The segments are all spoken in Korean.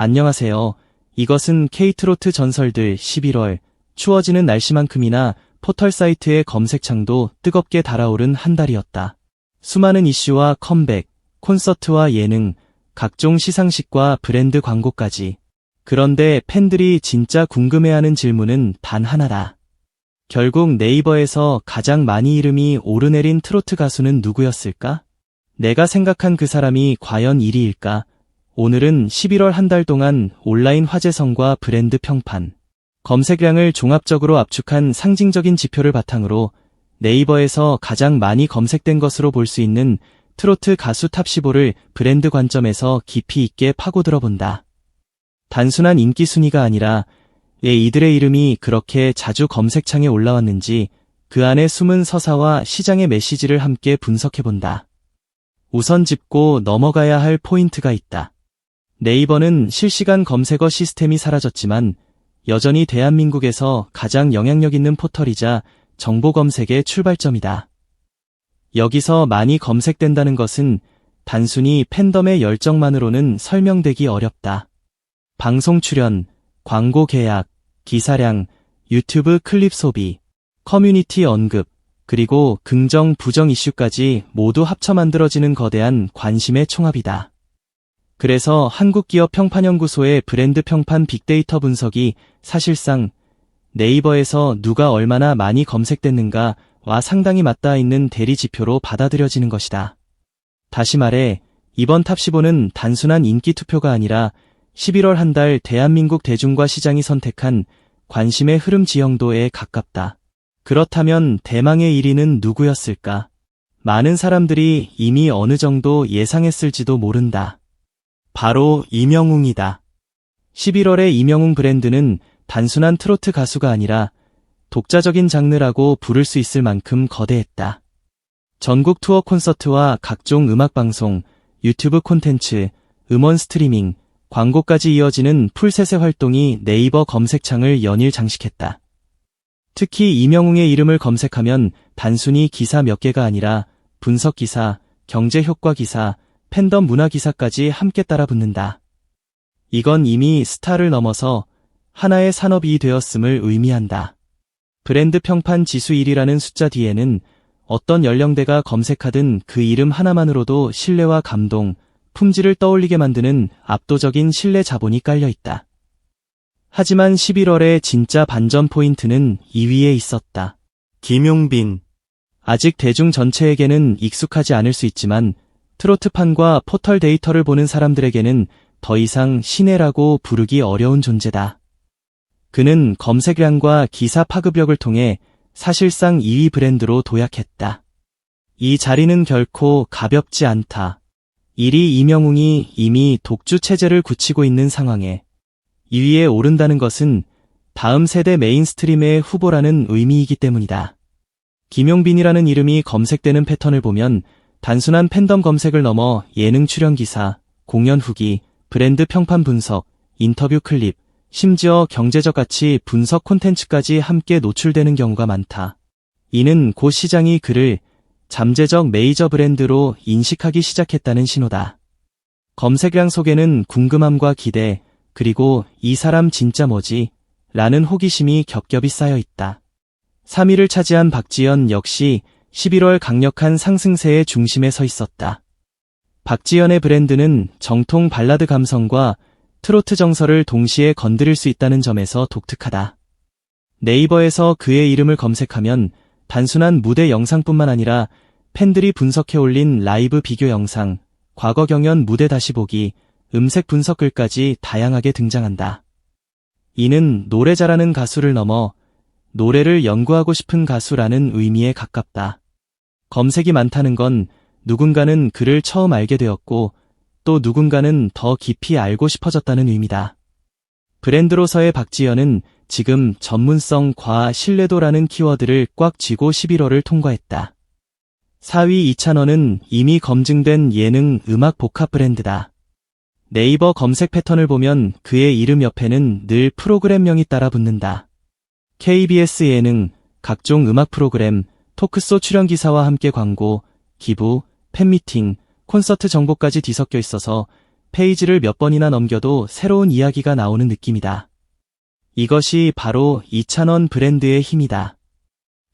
안녕하세요. 이것은 K트로트 전설들 11월 추워지는 날씨만큼이나 포털 사이트의 검색창도 뜨겁게 달아오른 한 달이었다. 수많은 이슈와 컴백, 콘서트와 예능, 각종 시상식과 브랜드 광고까지. 그런데 팬들이 진짜 궁금해하는 질문은 단 하나다. 결국 네이버에서 가장 많이 이름이 오르내린 트로트 가수는 누구였을까? 내가 생각한 그 사람이 과연 1위일까? 오늘은 11월 한 달 동안 온라인 화제성과 브랜드 평판, 검색량을 종합적으로 압축한 상징적인 지표를 바탕으로 네이버에서 가장 많이 검색된 것으로 볼 수 있는 트로트 가수 탑15를 브랜드 관점에서 깊이 있게 파고들어 본다. 단순한 인기 순위가 아니라 왜 이들의 이름이 그렇게 자주 검색창에 올라왔는지 그 안에 숨은 서사와 시장의 메시지를 함께 분석해 본다. 우선 짚고 넘어가야 할 포인트가 있다. 네이버는 실시간 검색어 시스템이 사라졌지만 여전히 대한민국에서 가장 영향력 있는 포털이자 정보 검색의 출발점이다. 여기서 많이 검색된다는 것은 단순히 팬덤의 열정만으로는 설명되기 어렵다. 방송 출연, 광고 계약, 기사량, 유튜브 클립 소비, 커뮤니티 언급, 그리고 긍정, 부정 이슈까지 모두 합쳐 만들어지는 거대한 관심의 총합이다. 그래서 한국기업 평판연구소의 브랜드 평판 빅데이터 분석이 사실상 네이버에서 누가 얼마나 많이 검색됐는가와 상당히 맞닿아 있는 대리 지표로 받아들여지는 것이다. 다시 말해, 이번 탑15는 단순한 인기 투표가 아니라 11월 한 달 대한민국 대중과 시장이 선택한 관심의 흐름 지형도에 가깝다. 그렇다면 대망의 1위는 누구였을까? 많은 사람들이 이미 어느 정도 예상했을지도 모른다. 바로 이명웅이다. 11월의 이명웅 브랜드는 단순한 트로트 가수가 아니라 독자적인 장르라고 부를 수 있을 만큼 거대했다. 전국 투어 콘서트와 각종 음악 방송, 유튜브 콘텐츠, 음원 스트리밍, 광고까지 이어지는 풀세세 활동이 네이버 검색창을 연일 장식했다. 특히 이명웅의 이름을 검색하면 단순히 기사 몇 개가 아니라 분석 기사, 경제 효과 기사, 팬덤 문화 기사까지 함께 따라 붙는다. 이건 이미 스타를 넘어서 하나의 산업이 되었음을 의미한다. 브랜드 평판 지수 1이라는 숫자 뒤에는 어떤 연령대가 검색하든 그 이름 하나만으로도 신뢰와 감동, 품질을 떠올리게 만드는 압도적인 신뢰 자본이 깔려 있다. 하지만 11월의 진짜 반전 포인트는 2위에 있었다. 김용빈. 아직 대중 전체에게는 익숙하지 않을 수 있지만 트로트판과 포털 데이터를 보는 사람들에게는 더 이상 신뢰라고 부르기 어려운 존재다. 그는 검색량과 기사 파급력을 통해 사실상 2위 브랜드로 도약했다. 이 자리는 결코 가볍지 않다. 1위 이명웅이 이미 독주 체제를 굳히고 있는 상황에 2위에 오른다는 것은 다음 세대 메인스트림의 후보라는 의미이기 때문이다. 김용빈이라는 이름이 검색되는 패턴을 보면 단순한 팬덤 검색을 넘어 예능 출연 기사, 공연 후기, 브랜드 평판 분석, 인터뷰 클립, 심지어 경제적 가치 분석 콘텐츠까지 함께 노출되는 경우가 많다. 이는 곧 시장이 그를 잠재적 메이저 브랜드로 인식하기 시작했다는 신호다. 검색량 속에는 궁금함과 기대, 그리고 이 사람 진짜 뭐지? 라는 호기심이 겹겹이 쌓여 있다. 3위를 차지한 박지연 역시 11월 강력한 상승세의 중심에 서 있었다. 박지연의 브랜드는 정통 발라드 감성과 트로트 정서를 동시에 건드릴 수 있다는 점에서 독특하다. 네이버에서 그의 이름을 검색하면 단순한 무대 영상뿐만 아니라 팬들이 분석해 올린 라이브 비교 영상, 과거 경연 무대 다시 보기, 음색 분석 글까지 다양하게 등장한다. 이는 노래 잘하는 가수를 넘어 노래를 연구하고 싶은 가수라는 의미에 가깝다. 검색이 많다는 건 누군가는 그를 처음 알게 되었고 또 누군가는 더 깊이 알고 싶어졌다는 의미다. 브랜드로서의 박지연은 지금 전문성, 과 신뢰도라는 키워드를 꽉 쥐고 11월을 통과했다. 4위 이찬원은 이미 검증된 예능 음악 복합 브랜드다. 네이버 검색 패턴을 보면 그의 이름 옆에는 늘 프로그램명이 따라 붙는다. KBS 예능, 각종 음악 프로그램, 토크쇼 출연 기사와 함께 광고, 기부, 팬미팅, 콘서트 정보까지 뒤섞여 있어서 페이지를 몇 번이나 넘겨도 새로운 이야기가 나오는 느낌이다. 이것이 바로 이찬원 브랜드의 힘이다.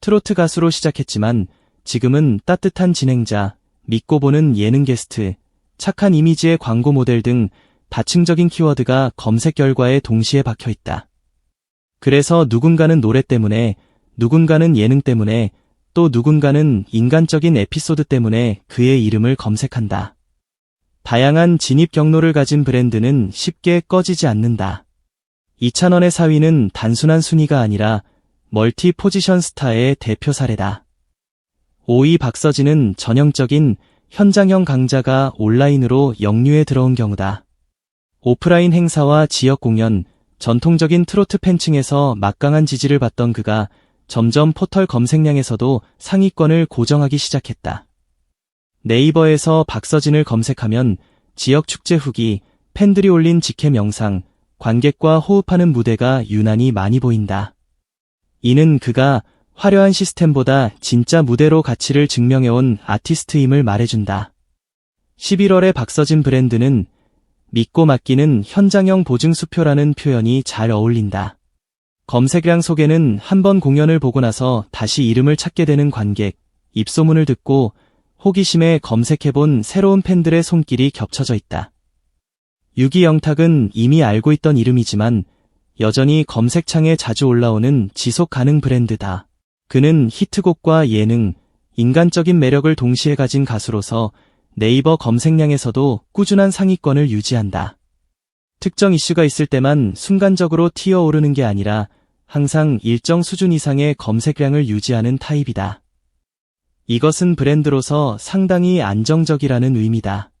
트로트 가수로 시작했지만 지금은 따뜻한 진행자, 믿고 보는 예능 게스트, 착한 이미지의 광고 모델 등 다층적인 키워드가 검색 결과에 동시에 박혀 있다. 그래서 누군가는 노래 때문에, 누군가는 예능 때문에, 또 누군가는 인간적인 에피소드 때문에 그의 이름을 검색한다. 다양한 진입 경로를 가진 브랜드는 쉽게 꺼지지 않는다. 이찬원의 사위는 단순한 순위가 아니라 멀티 포지션 스타의 대표 사례다. 5위 박서진은 전형적인 현장형 강자가 온라인으로 역류에 들어온 경우다. 오프라인 행사와 지역 공연, 전통적인 트로트 팬층에서 막강한 지지를 받던 그가 점점 포털 검색량에서도 상위권을 고정하기 시작했다. 네이버에서 박서진을 검색하면 지역 축제 후기, 팬들이 올린 직캠 영상, 관객과 호흡하는 무대가 유난히 많이 보인다. 이는 그가 화려한 시스템보다 진짜 무대로 가치를 증명해온 아티스트임을 말해준다. 11월에 박서진 브랜드는 믿고 맡기는 현장형 보증수표라는 표현이 잘 어울린다. 검색량 속에는 한 번 공연을 보고 나서 다시 이름을 찾게 되는 관객, 입소문을 듣고 호기심에 검색해본 새로운 팬들의 손길이 겹쳐져 있다. 유기영탁은 이미 알고 있던 이름이지만 여전히 검색창에 자주 올라오는 지속 가능 브랜드다. 그는 히트곡과 예능, 인간적인 매력을 동시에 가진 가수로서 네이버 검색량에서도 꾸준한 상위권을 유지한다. 특정 이슈가 있을 때만 순간적으로 튀어 오르는 게 아니라 항상 일정 수준 이상의 검색량을 유지하는 타입이다. 이것은 브랜드로서 상당히 안정적이라는 의미다.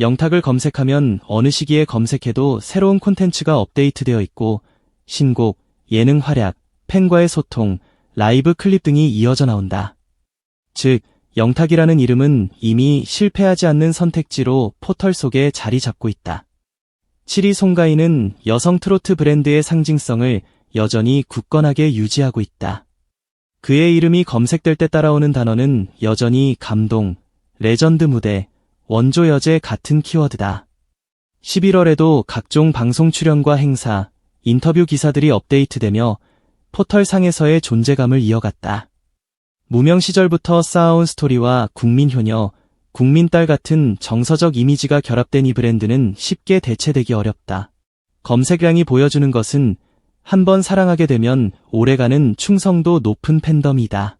영탁을 검색하면 어느 시기에 검색해도 새로운 콘텐츠가 업데이트되어 있고 신곡, 예능 활약, 팬과의 소통, 라이브 클립 등이 이어져 나온다. 즉, 영탁이라는 이름은 이미 실패하지 않는 선택지로 포털 속에 자리 잡고 있다. 7위 송가인은 여성 트로트 브랜드의 상징성을 여전히 굳건하게 유지하고 있다. 그의 이름이 검색될 때 따라오는 단어는 여전히 감동, 레전드 무대, 원조 여제 같은 키워드다. 11월에도 각종 방송 출연과 행사, 인터뷰 기사들이 업데이트되며 포털 상에서의 존재감을 이어갔다. 무명 시절부터 쌓아온 스토리와 국민 효녀, 국민 딸 같은 정서적 이미지가 결합된 이 브랜드는 쉽게 대체되기 어렵다. 검색량이 보여주는 것은 한번 사랑하게 되면 오래가는 충성도 높은 팬덤이다.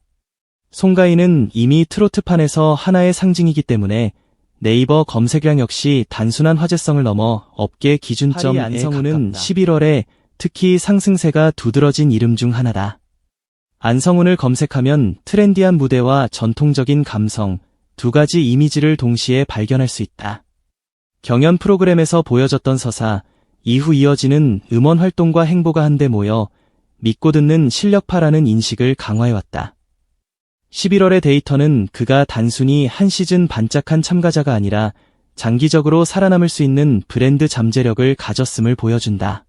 송가인은 이미 트로트판에서 하나의 상징이기 때문에 네이버 검색량 역시 단순한 화제성을 넘어 업계 기준점 안성우는 11월에 특히 상승세가 두드러진 이름 중 하나다. 안성훈을 검색하면 트렌디한 무대와 전통적인 감성, 두 가지 이미지를 동시에 발견할 수 있다. 경연 프로그램에서 보여졌던 서사, 이후 이어지는 음원 활동과 행보가 한데 모여 믿고 듣는 실력파라는 인식을 강화해왔다. 11월의 데이터는 그가 단순히 한 시즌 반짝한 참가자가 아니라 장기적으로 살아남을 수 있는 브랜드 잠재력을 가졌음을 보여준다.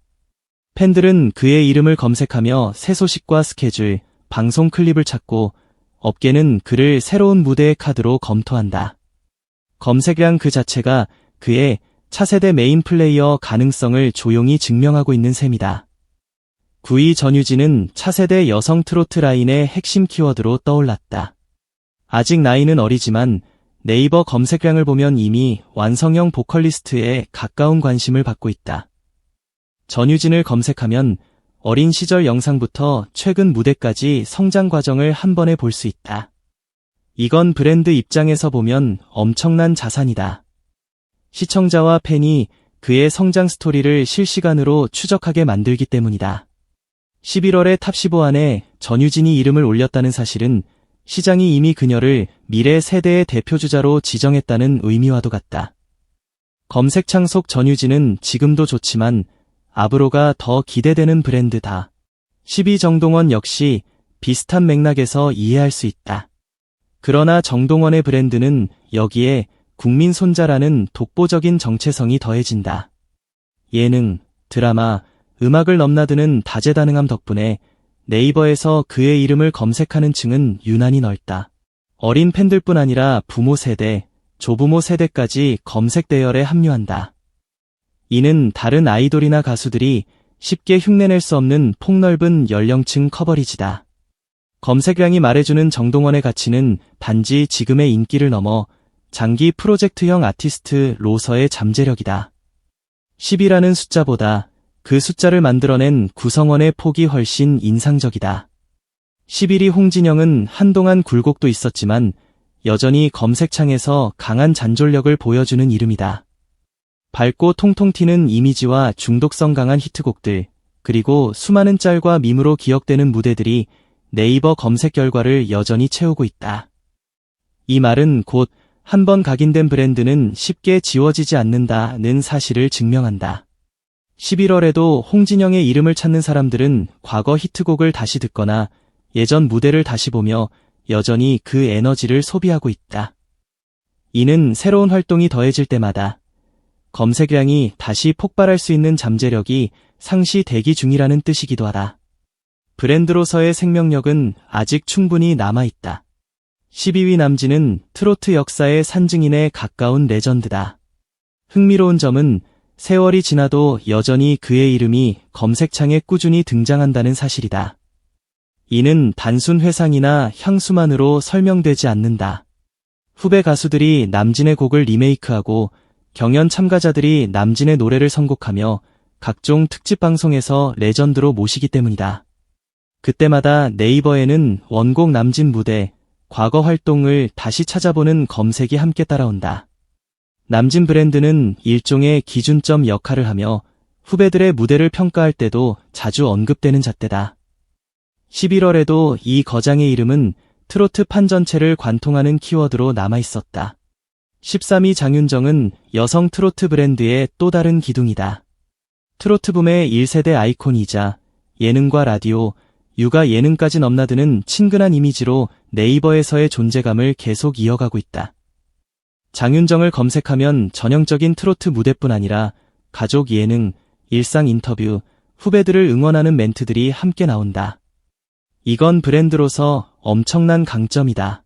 팬들은 그의 이름을 검색하며 새 소식과 스케줄, 방송 클립을 찾고 업계는 그를 새로운 무대의 카드로 검토한다. 검색량 그 자체가 그의 차세대 메인 플레이어 가능성을 조용히 증명하고 있는 셈이다. 9위 전유진은 차세대 여성 트로트 라인의 핵심 키워드로 떠올랐다. 아직 나이는 어리지만 네이버 검색량을 보면 이미 완성형 보컬리스트에 가까운 관심을 받고 있다. 전유진을 검색하면 어린 시절 영상부터 최근 무대까지 성장 과정을 한 번에 볼 수 있다. 이건 브랜드 입장에서 보면 엄청난 자산이다. 시청자와 팬이 그의 성장 스토리를 실시간으로 추적하게 만들기 때문이다. 11월에 탑15 안에 전유진이 이름을 올렸다는 사실은 시장이 이미 그녀를 미래 세대의 대표주자로 지정했다는 의미와도 같다. 검색창 속 전유진은 지금도 좋지만 앞으로가 더 기대되는 브랜드다. 12 정동원 역시 비슷한 맥락에서 이해할 수 있다. 그러나 정동원의 브랜드는 여기에 국민 손자라는 독보적인 정체성이 더해진다. 예능, 드라마, 음악을 넘나드는 다재다능함 덕분에 네이버에서 그의 이름을 검색하는 층은 유난히 넓다. 어린 팬들뿐 아니라 부모 세대, 조부모 세대까지 검색 대열에 합류한다. 이는 다른 아이돌이나 가수들이 쉽게 흉내낼 수 없는 폭넓은 연령층 커버리지다. 검색량이 말해주는 정동원의 가치는 단지 지금의 인기를 넘어 장기 프로젝트형 아티스트 로서의 잠재력이다. 10이라는 숫자보다 그 숫자를 만들어낸 구성원의 폭이 훨씬 인상적이다. 11위 홍진영은 한동안 굴곡도 있었지만 여전히 검색창에서 강한 잔존력을 보여주는 이름이다. 밝고 통통 튀는 이미지와 중독성 강한 히트곡들, 그리고 수많은 짤과 밈으로 기억되는 무대들이 네이버 검색 결과를 여전히 채우고 있다. 이 말은 곧 한 번 각인된 브랜드는 쉽게 지워지지 않는다는 사실을 증명한다. 11월에도 홍진영의 이름을 찾는 사람들은 과거 히트곡을 다시 듣거나 예전 무대를 다시 보며 여전히 그 에너지를 소비하고 있다. 이는 새로운 활동이 더해질 때마다 검색량이 다시 폭발할 수 있는 잠재력이 상시 대기 중이라는 뜻이기도 하다. 브랜드로서의 생명력은 아직 충분히 남아있다. 12위 남진은 트로트 역사의 산증인에 가까운 레전드다. 흥미로운 점은 세월이 지나도 여전히 그의 이름이 검색창에 꾸준히 등장한다는 사실이다. 이는 단순 회상이나 향수만으로 설명되지 않는다. 후배 가수들이 남진의 곡을 리메이크하고 경연 참가자들이 남진의 노래를 선곡하며 각종 특집 방송에서 레전드로 모시기 때문이다. 그때마다 네이버에는 원곡 남진 무대, 과거 활동을 다시 찾아보는 검색이 함께 따라온다. 남진 브랜드는 일종의 기준점 역할을 하며 후배들의 무대를 평가할 때도 자주 언급되는 잣대다. 11월에도 이 거장의 이름은 트로트 판 전체를 관통하는 키워드로 남아 있었다. 13위 장윤정은 여성 트로트 브랜드의 또 다른 기둥이다. 트로트 붐의 1세대 아이콘이자 예능과 라디오, 육아 예능까지 넘나드는 친근한 이미지로 네이버에서의 존재감을 계속 이어가고 있다. 장윤정을 검색하면 전형적인 트로트 무대뿐 아니라 가족 예능, 일상 인터뷰, 후배들을 응원하는 멘트들이 함께 나온다. 이건 브랜드로서 엄청난 강점이다.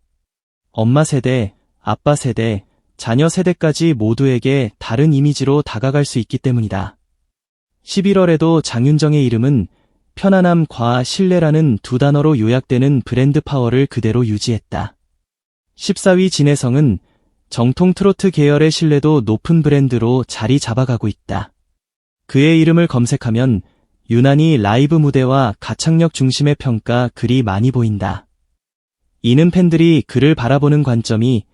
엄마 세대, 아빠 세대, 자녀 세대까지 모두에게 다른 이미지로 다가갈 수 있기 때문이다. 11월에도 장윤정의 이름은 편안함과 신뢰라는 두 단어로 요약되는 브랜드 파워를 그대로 유지했다. 14위 진혜성은 정통 트로트 계열의 신뢰도 높은 브랜드로 자리 잡아가고 있다. 그의 이름을 검색하면 유난히 라이브 무대와 가창력 중심의 평가 글이 많이 보인다. 이는 팬들이 그를 바라보는 관점이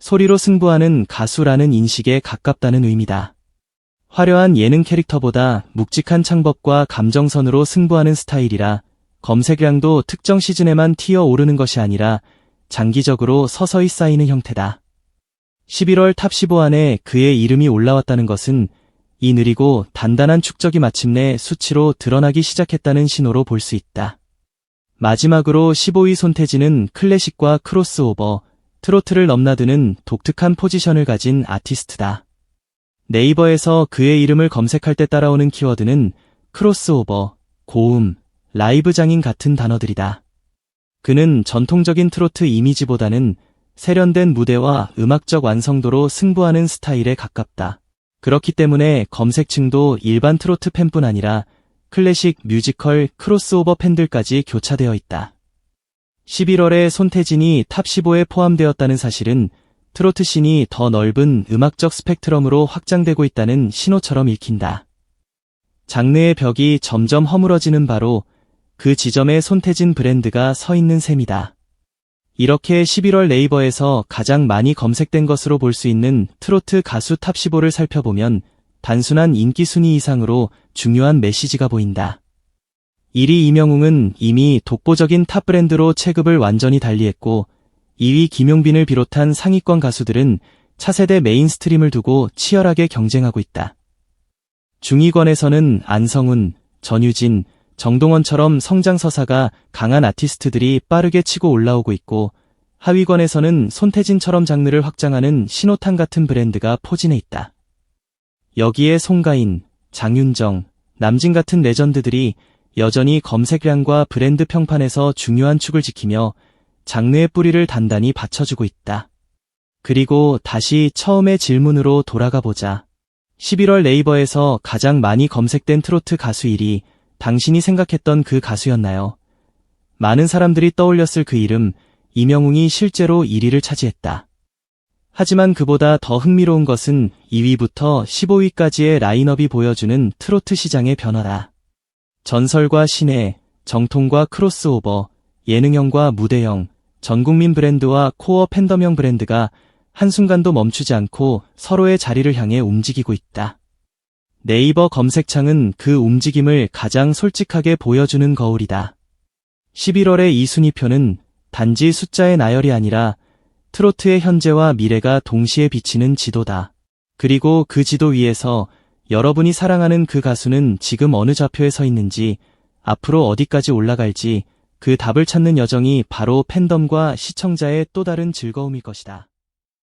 소리로 승부하는 가수라는 인식에 가깝다는 의미다. 화려한 예능 캐릭터보다 묵직한 창법과 감정선으로 승부하는 스타일이라 검색량도 특정 시즌에만 튀어 오르는 것이 아니라 장기적으로 서서히 쌓이는 형태다. 11월 탑15 안에 그의 이름이 올라왔다는 것은 이 느리고 단단한 축적이 마침내 수치로 드러나기 시작했다는 신호로 볼 수 있다. 마지막으로 15위 손태진은 클래식과 크로스오버, 트로트를 넘나드는 독특한 포지션을 가진 아티스트다. 네이버에서 그의 이름을 검색할 때 따라오는 키워드는 크로스오버, 고음, 라이브 장인 같은 단어들이다. 그는 전통적인 트로트 이미지보다는 세련된 무대와 음악적 완성도로 승부하는 스타일에 가깝다. 그렇기 때문에 검색층도 일반 트로트 팬뿐 아니라 클래식 뮤지컬 크로스오버 팬들까지 교차되어 있다. 11월에 손태진이 탑 15에 포함되었다는 사실은 트로트 씬이 더 넓은 음악적 스펙트럼으로 확장되고 있다는 신호처럼 읽힌다. 장르의 벽이 점점 허물어지는 바로 그 지점에 손태진 브랜드가 서 있는 셈이다. 이렇게 11월 네이버에서 가장 많이 검색된 것으로 볼 수 있는 트로트 가수 탑 15를 살펴보면 단순한 인기 순위 이상으로 중요한 메시지가 보인다. 1위 이명웅은 이미 독보적인 탑 브랜드로 체급을 완전히 달리했고 2위 김용빈을 비롯한 상위권 가수들은 차세대 메인스트림을 두고 치열하게 경쟁하고 있다. 중위권에서는 안성훈, 전유진, 정동원처럼 성장서사가 강한 아티스트들이 빠르게 치고 올라오고 있고 하위권에서는 손태진처럼 장르를 확장하는 신호탄 같은 브랜드가 포진해 있다. 여기에 송가인, 장윤정, 남진 같은 레전드들이 여전히 검색량과 브랜드 평판에서 중요한 축을 지키며 장르의 뿌리를 단단히 받쳐주고 있다. 그리고 다시 처음의 질문으로 돌아가 보자. 11월 네이버에서 가장 많이 검색된 트로트 가수 1위, 당신이 생각했던 그 가수였나요? 많은 사람들이 떠올렸을 그 이름, 이명웅이 실제로 1위를 차지했다. 하지만 그보다 더 흥미로운 것은 2위부터 15위까지의 라인업이 보여주는 트로트 시장의 변화다. 전설과 신예, 정통과 크로스오버, 예능형과 무대형, 전국민 브랜드와 코어 팬덤형 브랜드가 한순간도 멈추지 않고 서로의 자리를 향해 움직이고 있다. 네이버 검색창은 그 움직임을 가장 솔직하게 보여주는 거울이다. 11월의 이 순위표는 단지 숫자의 나열이 아니라 트로트의 현재와 미래가 동시에 비치는 지도다. 그리고 그 지도 위에서 여러분이 사랑하는 그 가수는 지금 어느 좌표에 서 있는지, 앞으로 어디까지 올라갈지 그 답을 찾는 여정이 바로 팬덤과 시청자의 또 다른 즐거움일 것이다.